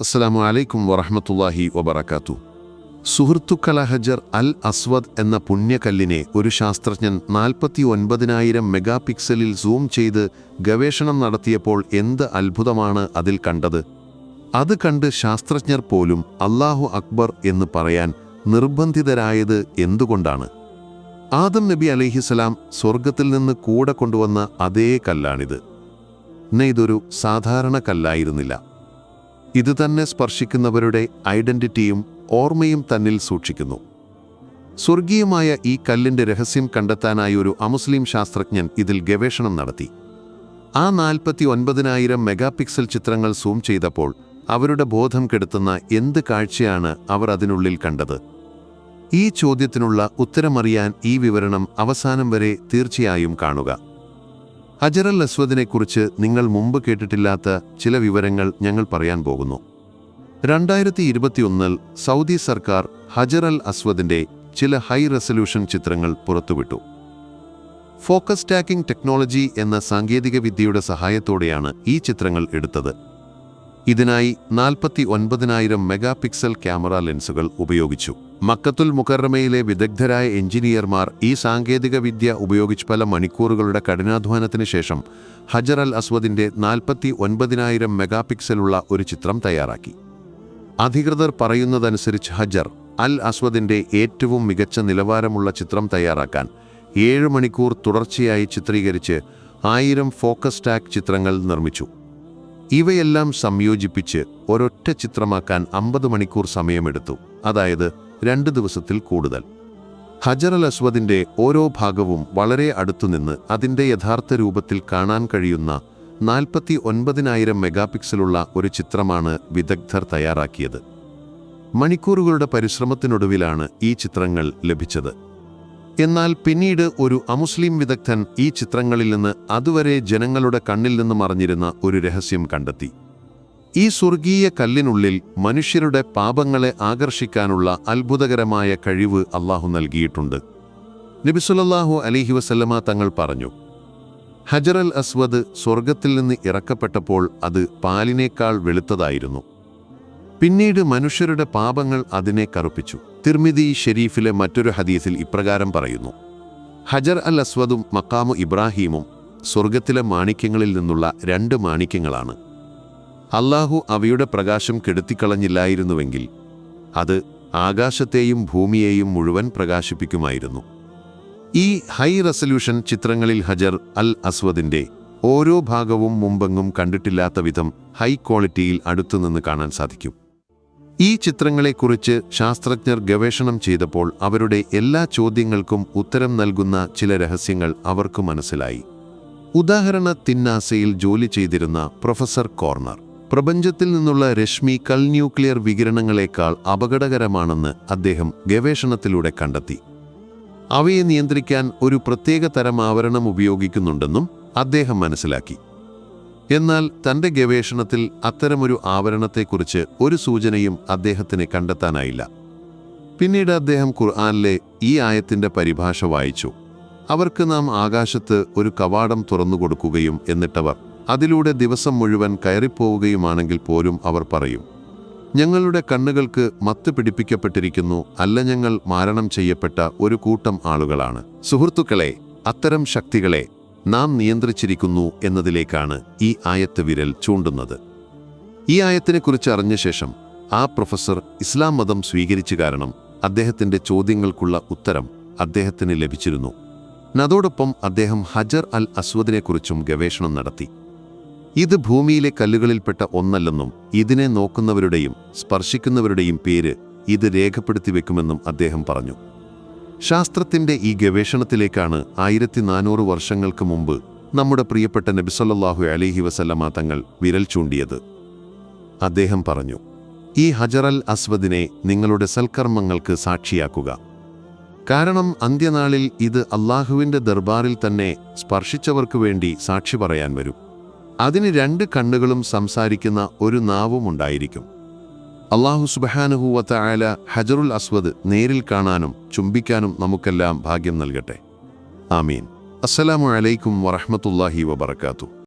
അസ്സലാമു അലൈക്കും വറഹമത്തല്ലാഹി വബറക്കാത്തു സുഹൃത്തുക്കള ഹജർ അൽ അസ്വദ് എന്ന പുണ്യകല്ലിനെ ഒരു ശാസ്ത്രജ്ഞൻ നാൽപ്പത്തി ഒൻപതിനായിരം മെഗാ പിക്സലിൽ സൂം ചെയ്ത് ഗവേഷണം നടത്തിയപ്പോൾ എന്ത് അത്ഭുതമാണ് അതിൽ കണ്ടത്? അത് കണ്ട് ശാസ്ത്രജ്ഞർ പോലും അള്ളാഹു അക്ബർ എന്ന് പറയാൻ നിർബന്ധിതരായത് എന്തുകൊണ്ടാണ്? ആദം നബി അലൈഹിസലാം സ്വർഗത്തിൽ നിന്ന് കൂടെ കൊണ്ടുവന്ന അതേ കല്ലാണിത്. ഇതൊരു സാധാരണ കല്ലായിരുന്നില്ല. ഇത് തന്നെ സ്പർശിക്കുന്നവരുടെ ഐഡന്റിറ്റിയും ഓർമ്മയും തന്നിൽ സൂക്ഷിക്കുന്നു. സ്വർഗീയമായ ഈ കല്ലിന്റെ രഹസ്യം കണ്ടെത്താനായി ഒരു അമുസ്ലിം ശാസ്ത്രജ്ഞൻ ഇതിൽ ഗവേഷണം നടത്തി. ആ നാൽപ്പത്തി ഒൻപതിനായിരം മെഗാപിക്സൽ ചിത്രങ്ങൾ സൂം ചെയ്തപ്പോൾ അവരുടെ ബോധം കെടുത്തുന്ന എന്ത് കാഴ്ചയാണ് അവർ അതിനുള്ളിൽ കണ്ടത്? ഈ ചോദ്യത്തിനുള്ള ഉത്തരമറിയാൻ ഈ വിവരണം അവസാനം വരെ തീർച്ചയായും കാണുക. ഹജറൽ അസ്വദിനെക്കുറിച്ച് നിങ്ങൾ മുമ്പ് കേട്ടിട്ടില്ലാത്ത ചില വിവരങ്ങൾ ഞങ്ങൾ പറയാൻ പോകുന്നു. രണ്ടായിരത്തി ഇരുപത്തിയൊന്നിൽ സൗദി സർക്കാർ ഹജറൽ അസ്വദിന്റെ ചില ഹൈ റെസൊല്യൂഷൻ ചിത്രങ്ങൾ പുറത്തുവിട്ടു. ഫോക്കസ് ടാക്കിംഗ് ടെക്നോളജി എന്ന സാങ്കേതികവിദ്യയുടെ സഹായത്തോടെയാണ് ഈ ചിത്രങ്ങൾ എടുത്തത്. ഇതിനായി നാൽപ്പത്തി ഒൻപതിനായിരം മെഗാ പിക്സൽ ക്യാമറ ലെൻസുകൾ ഉപയോഗിച്ചു. മക്കത്തുൽ മുക്കറമയിലെ വിദഗ്ധരായ എഞ്ചിനീയർമാർ ഈ സാങ്കേതിക വിദ്യ ഉപയോഗിച്ച് പല മണിക്കൂറുകളുടെ കഠിനാധ്വാനത്തിന് ശേഷം ഹജർ അൽ അസ്വദിന്റെ നാൽപ്പത്തി ഒൻപതിനായിരം മെഗാ പിക്സലുള്ള ഒരു ചിത്രം തയ്യാറാക്കി. അധികൃതർ പറയുന്നതനുസരിച്ച് ഹജർ അൽ അസ്വദിന്റെ ഏറ്റവും മികച്ച നിലവാരമുള്ള ചിത്രം തയ്യാറാക്കാൻ ഏഴ് മണിക്കൂർ തുടർച്ചയായി ചിത്രീകരിച്ച് ആയിരം ഫോക്കസ് ടാഗ് ചിത്രങ്ങൾ നിർമ്മിച്ചു. ഇവയെല്ലാം സംയോജിപ്പിച്ച് ഒരൊറ്റ ചിത്രമാക്കാൻ അമ്പത് മണിക്കൂർ സമയമെടുത്തു. അതായത് രണ്ട് ദിവസത്തിൽ കൂടുതൽ. ഹജറൽ അൽ അസ്വദിന്റെ ഓരോ ഭാഗവും വളരെ അടുത്തുനിന്ന് അതിന്റെ യഥാർത്ഥ രൂപത്തിൽ കാണാൻ കഴിയുന്ന നാൽപ്പത്തി ഒൻപതിനായിരം മെഗാപിക്സലുള്ള ഒരു ചിത്രമാണ് വിദഗ്ധർ തയ്യാറാക്കിയത്. മണിക്കൂറുകളുടെ പരിശ്രമത്തിനൊടുവിലാണ് ഈ ചിത്രങ്ങൾ ലഭിച്ചത്. എന്നാൽ പിന്നീട് ഒരു അമുസ്ലിം വിദഗ്ധൻ ഈ ചിത്രങ്ങളിൽ നിന്ന് അതുവരെ ജനങ്ങളുടെ കണ്ണിൽ നിന്ന് മറിഞ്ഞിരുന്ന ഒരു രഹസ്യം കണ്ടെത്തി. ഈ സ്വർഗീയ കല്ലിനുള്ളിൽ മനുഷ്യരുടെ പാപങ്ങളെ ആകർഷിക്കാനുള്ള അത്ഭുതകരമായ കഴിവ് അള്ളാഹു നൽകിയിട്ടുണ്ട്. നബിസുലല്ലാഹു അലിഹി വസല്ലമ തങ്ങൾ പറഞ്ഞു ഹജർ അൽ അസ്വദ് സ്വർഗത്തിൽ നിന്ന് ഇറക്കപ്പെട്ടപ്പോൾ അത് പാലിനേക്കാൾ വെളുത്തതായിരുന്നു. പിന്നീട് മനുഷ്യരുടെ പാപങ്ങൾ അതിനെ കറുപ്പിച്ചു. തിർമിതി ഷെരീഫിലെ മറ്റൊരു ഹദീസിൽ ഇപ്രകാരം പറയുന്നു. ഹജർ അൽ അസ്വദും മക്കാമു ഇബ്രാഹീമും സ്വർഗത്തിലെ മാണിക്യങ്ങളിൽ നിന്നുള്ള രണ്ട് മാണിക്യങ്ങളാണ്. അള്ളാഹു അവയുടെ പ്രകാശം കെടുത്തിക്കളഞ്ഞില്ലായിരുന്നുവെങ്കിൽ അത് ആകാശത്തെയും ഭൂമിയെയും മുഴുവൻ പ്രകാശിപ്പിക്കുമായിരുന്നു. ഈ ഹൈ റെസല്യൂഷൻ ചിത്രങ്ങളിൽ ഹജർ അൽ അസ്വദിന്റെ ഓരോ ഭാഗവും മുമ്പെങ്ങും കണ്ടിട്ടില്ലാത്ത വിധം ഹൈ ക്വാളിറ്റിയിൽ അടുത്തുനിന്ന് കാണാൻ സാധിക്കും. ഈ ചിത്രങ്ങളെക്കുറിച്ച് ശാസ്ത്രജ്ഞർ ഗവേഷണം ചെയ്തപ്പോൾ അവരുടെ എല്ലാ ചോദ്യങ്ങൾക്കും ഉത്തരം നൽകുന്ന ചില രഹസ്യങ്ങൾ അവർക്ക് മനസ്സിലായി. ഉദാഹരണ തിന്നാസയിൽ ജോലി ചെയ്തിരുന്ന പ്രൊഫസർ കോർണർ. പ്രപഞ്ചത്തിൽ നിന്നുള്ള രശ്മി കൽ ന്യൂക്ലിയർ വികിരണങ്ങളെക്കാൾ അപകടകരമാണെന്ന് അദ്ദേഹം ഗവേഷണത്തിലൂടെ കണ്ടെത്തി. അവയെ നിയന്ത്രിക്കാൻ ഒരു പ്രത്യേക തരം ആവരണം ഉപയോഗിക്കുന്നുണ്ടെന്നും അദ്ദേഹം മനസ്സിലാക്കി. എന്നാൽ തന്റെ ഗവേഷണത്തിൽ അത്തരമൊരു ആവരണത്തെക്കുറിച്ച് ഒരു സൂചനയും അദ്ദേഹത്തിന് കണ്ടെത്താനായില്ല. പിന്നീട് അദ്ദേഹം ഖുർആാനിലെ ഈ ആയത്തിന്റെ പരിഭാഷ വായിച്ചു. അവർക്ക് നാം ആകാശത്ത് ഒരു കവാടം തുറന്നുകൊടുക്കുകയും എന്നിട്ടവർ അതിലൂടെ ദിവസം മുഴുവൻ കയറിപ്പോവുകയുമാണെങ്കിൽ പോലും അവർ പറയും ഞങ്ങളുടെ കണ്ണുകൾക്ക് മത്ത് പിടിപ്പിക്കപ്പെട്ടിരിക്കുന്നു അല്ല ഞങ്ങൾ മാരണം ചെയ്യപ്പെട്ട ഒരു കൂട്ടം ആളുകളാണ്. സുഹൃത്തുക്കളെ അത്തരം ശക്തികളെ നാം നിയന്ത്രിച്ചിരിക്കുന്നു എന്നതിലേക്കാണ് ഈ ആയത്ത് വിരൽ ചൂണ്ടുന്നത്. ഈ ആയത്തിനെക്കുറിച്ച് അറിഞ്ഞ ശേഷം ആ പ്രൊഫസർ ഇസ്ലാം മതം സ്വീകരിച്ചു കാരണം അദ്ദേഹത്തിന്റെ ചോദ്യങ്ങൾക്കുള്ള ഉത്തരം അദ്ദേഹത്തിന് ലഭിച്ചിരുന്നു. അതോടൊപ്പം അദ്ദേഹം ഹജർ അൽ അസ്വദിനെക്കുറിച്ചും ഗവേഷണം നടത്തി. ഇത് ഭൂമിയിലെ കല്ലുകളിൽപ്പെട്ട ഒന്നല്ലെന്നും ഇതിനെ നോക്കുന്നവരുടെയും സ്പർശിക്കുന്നവരുടെയും പേര് ഇത് രേഖപ്പെടുത്തി വെക്കുമെന്നും അദ്ദേഹം പറഞ്ഞു. ശാസ്ത്രത്തിന്റെ ഈ ഗവേഷണത്തിലേക്കാണ് ആയിരത്തി നാനൂറ് വർഷങ്ങൾക്ക് മുമ്പ് നമ്മുടെ പ്രിയപ്പെട്ട നബിസല്ലാഹു അലിഹി വസല്ലമ തങ്ങൾ വിരൽ ചൂണ്ടിയത്. അദ്ദേഹം പറഞ്ഞു ഈ ഹജറൽ അസ്വദിനെ നിങ്ങളുടെ സൽക്കർമ്മങ്ങൾക്ക് സാക്ഷിയാക്കുക. കാരണം അന്ത്യനാളിൽ ഇത് അള്ളാഹുവിന്റെ ദർബാറിൽ തന്നെ സ്പർശിച്ചവർക്കു വേണ്ടി സാക്ഷി പറയാൻ വരും. അതിന് രണ്ട് കണ്ണുകളും സംസാരിക്കുന്ന ഒരു നാവും ഉണ്ടായിരിക്കും. അള്ളാഹു സുബഹാനുഹൂവത്ത ആല ഹജറുൽ അസ്വദ് നേരിൽ കാണാനും ചുംബിക്കാനും നമുക്കെല്ലാം ഭാഗ്യം നൽകട്ടെ. ആമീൻ. അസ്സലാമു അലൈക്കും വറഹമത്തല്ലാഹി വബർക്കാത്തു